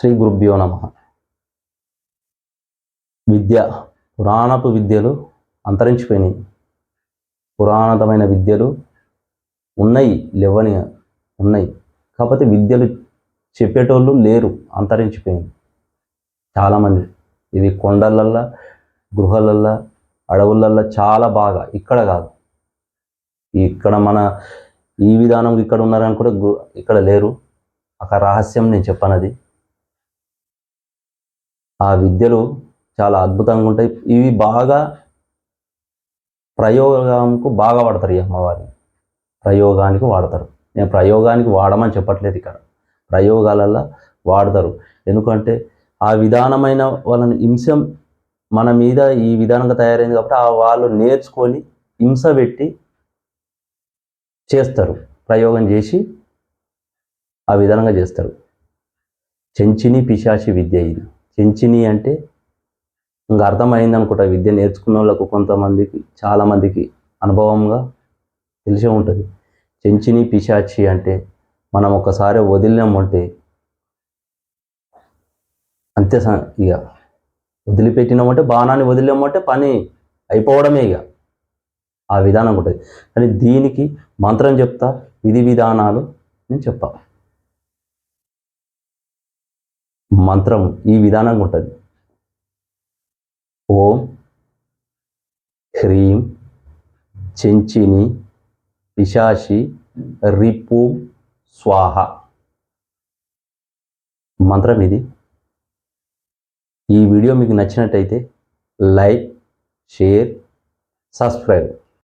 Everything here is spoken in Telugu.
శ్రీ గురుభ్యో నమ. విద్య పురాణపు విద్యలు అంతరించిపోయినాయి. పురాణతమైన విద్యలు ఉన్నాయి లేవని ఉన్నాయి. కాకపోతే విద్యలు చెప్పేటోళ్ళు లేరు అంతరించిపోయింది చాలామంది. ఇవి కొండలల్లో గృహలల్లో అడవులల్లో చాలా బాగా. ఇక్కడ కాదు. ఇక్కడ మన ఈ విధానం ఇక్కడ ఉన్నారని కూడా ఇక్కడ లేరు. ఒక రహస్యం నేను చెప్పనది. ఆ విద్యలు చాలా అద్భుతంగా ఉంటాయి. ఇవి బాగా ప్రయోగంకు బాగా వాడతారు ఈ అమ్మవారిని. ప్రయోగానికి వాడతారు. నేను ప్రయోగానికి వాడమని చెప్పట్లేదు ఇక్కడ. ప్రయోగాలల్లో వాడతారు. ఎందుకంటే ఆ విధానమైన వాళ్ళని హింసం మన మీద ఈ విధానంగా తయారైంది కాబట్టి ఆ వాళ్ళు నేర్చుకొని హింస పెట్టి చేస్తారు. ప్రయోగం చేసి ఆ విధానంగా చేస్తారు. చెంచిని పిశాచి విద్య ఇది. చెంచిని అంటే ఇంకా అర్థమైంది అనుకుంటా విద్య నేర్చుకున్న వాళ్ళకు కొంతమందికి చాలామందికి అనుభవంగా తెలిసే ఉంటుంది. చెంచిని పిశాచి అంటే మనం ఒకసారి వదిలినామంటే అంతే ఇక వదిలిపెట్టినామంటే బాణాన్ని వదిలేమంటే పని అయిపోవడమే ఇక ఆ విధానం ఉంటుంది. కానీ దీనికి మంత్రం చెప్తా విధి విధానాలు నేను చెప్పా. మంత్రం ఈ విధానంగా ఉంటుంది. ఓం హ్రీం చెంచిని పిశాషి రిపు స్వాహ. మంత్రం ఇది. ఈ వీడియో మీకు నచ్చినట్టయితే లైక్ షేర్ సబ్స్క్రైబ్.